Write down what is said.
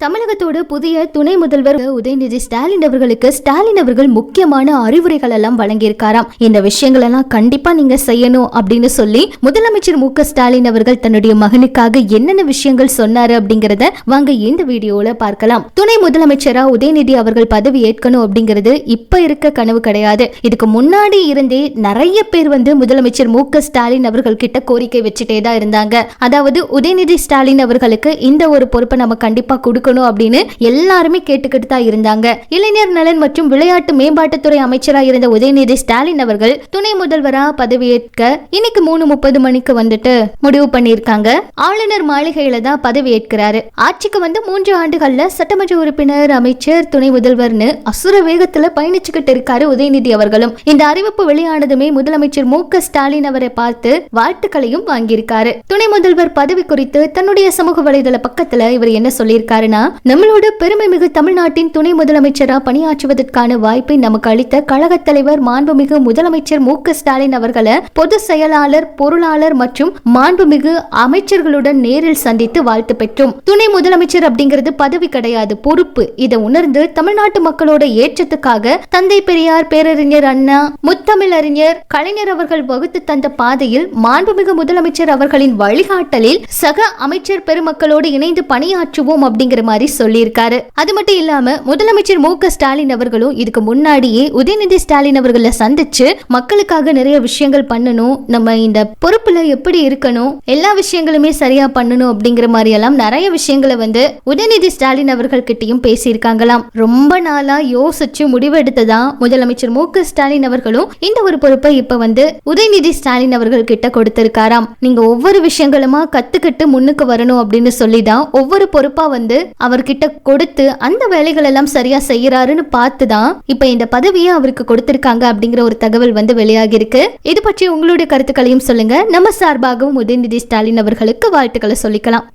தமிழகத்தோட புதிய துணை முதல்வர் உதயநிதி ஸ்டாலின் அவர்களுக்கு ஸ்டாலின் அவர்கள் முக்கியமான அறிவுரைகள் எல்லாம் வழங்கியிருக்காராம். இந்த விஷயங்கள் எல்லாம் கண்டிப்பா நீங்க செய்யணும் அப்படின்னு சொல்லி முதலமைச்சர் மு ஸ்டாலின் அவர்கள் தன்னுடைய மகனுக்காக என்னென்ன விஷயங்கள் சொன்னாரு அப்படிங்கறத வாங்க இந்த வீடியோல பார்க்கலாம். துணை முதலமைச்சரா உதயநிதி அவர்கள் பதவி ஏற்கணும் அப்படிங்கிறது இப்ப இருக்க கனவு கிடையாது. இதுக்கு முன்னாடி இருந்தே நிறைய பேர் வந்து முதலமைச்சர் மு ஸ்டாலின் அவர்கள் கிட்ட கோரிக்கை வச்சுட்டே தான் இருந்தாங்க. அதாவது உதயநிதி ஸ்டாலின் அவர்களுக்கு இந்த ஒரு பொறுப்பை நம்ம கண்டிப்பா கொடுக்கணும் அப்படின்னு எல்லாருமே கேட்டுக்கிட்டு தான் இருந்தாங்க. இளைஞர் நலன் மற்றும் விளையாட்டு மேம்பாட்டுத்துறை அமைச்சரா இருந்த உதயநிதி ஸ்டாலின் அவர்கள் துணை முதல்வரா பதவியேற்க இன்னைக்கு மூணு முப்பது மணிக்கு வந்துட்டு முடிவு பண்ணியிருக்காங்க. ஆளுநர் மாளிகையில தான் பதவியேற்கிறாரு. ஆட்சிக்கு வந்து மூன்று ஆண்டுகள்ல சட்டமன்ற உறுப்பினர் அமைச்சர் துணை முதல்வர்னு அசுர வேகத்துல பயணிச்சுக்கிட்டு இருக்காரு உதயநிதி அவர்களும். இந்த அறிவிப்பு வெளியானதுமே முதலமைச்சர் மு ஸ்டாலின் அவரை பார்த்து வாழ்த்துக்களையும் வாங்கியிருக்காரு. துணை முதல்வர் பதவி குறித்து தன்னுடைய சமூக வலைதள பக்கத்துல இவர் என்ன சொல்லியிருக்காருன்னா நம்மளோட பெருமை மிகு தமிழ்நாட்டின் துணை முதலமைச்சரா பணியாற்றுவதற்கான வாய்ப்பை நமக்கு அளித்த கழக தலைவர் மாண்புமிகு முதலமைச்சர் மு க ஸ்டாலின் அவர்களை பொது செயலாளர் பொருளாளர் மற்றும் மாண்புமிகு அமைச்சர்களுடன் நேரில் சந்தித்து வாழ்த்து பெற்றோம். துணை முதலமைச்சர் அப்படிங்கிறது பதவி கிடையாது பொறுப்பு. இதை உணர்ந்து தமிழ்நாட்டு மக்களோட ஏற்றத்துக்காக தந்தை பெரியார் பேரறிஞர் அண்ணா முத்தமிழறிஞர் கலைஞர் அவர்கள் வகுத்து தந்த பாதையில் மாண்புமிகு முதலமைச்சர் அவர்களின் வழிகாட்டலில் சக அமைச்சர் பெருமக்களோடு இணைந்து பணியாற்றுவோம் அப்படிங்கிற மாதிரி சொல்லியிருக்காரு. அது மட்டும் இல்லாம முதலமைச்சர் மு ஸ்டாலின் அவர்களும் இதுக்கு முன்னாடியே உதயநிதி ஸ்டாலின் அவர்களை சந்திச்சு மக்களுக்காக நிறைய விஷயங்கள் பண்ணணும் நம்ம இந்த பொறுப்புல எப்படி இருக்கணும் எல்லா விஷயங்களுமே சரியா பண்ணணும் அப்படிங்கிற மாதிரி எல்லாம் நிறைய விஷயங்களை வந்து உதயநிதி ஸ்டாலின் அவர்கள் கிட்டயும் பேசியிருக்காங்களாம். ரொம்ப நாளா யோசிச்சு முடிவெடுத்ததான் முதலமைச்சர் மு ஸ்டாலின் அவர்களும் இந்த ஒரு பொறுப்பை இப்ப வந்து உதயநிதி ஸ்டாலின் அவர்கள் கிட்ட கொடுத்திருக்காராம். நீங்க ஒவ்வொரு விஷயங்களுமா கத்துக்கிட்டு முன்னுக்கு வரணும் அப்படின்னு சொல்லி தான் ஒவ்வொரு பொறுப்பா வந்து அவர்கிட்ட கொடுத்து அந்த வேலைகள் எல்லாம் சரியா செய்யறாருன்னு பார்த்து தான் இப்ப இந்த பதவியை அவருக்கு கொடுத்திருக்காங்க அப்படிங்கிற ஒரு தகவல் வந்து வெளியாகி இருக்கு இது பற்றி உங்களுடைய கருத்துக்களையும் சொல்லுங்க. நம்ம சார்பாகவும் உதயநிதி ஸ்டாலின் அவர்களுக்கு வாழ்த்துக்களை சொல்லிக்கலாம்.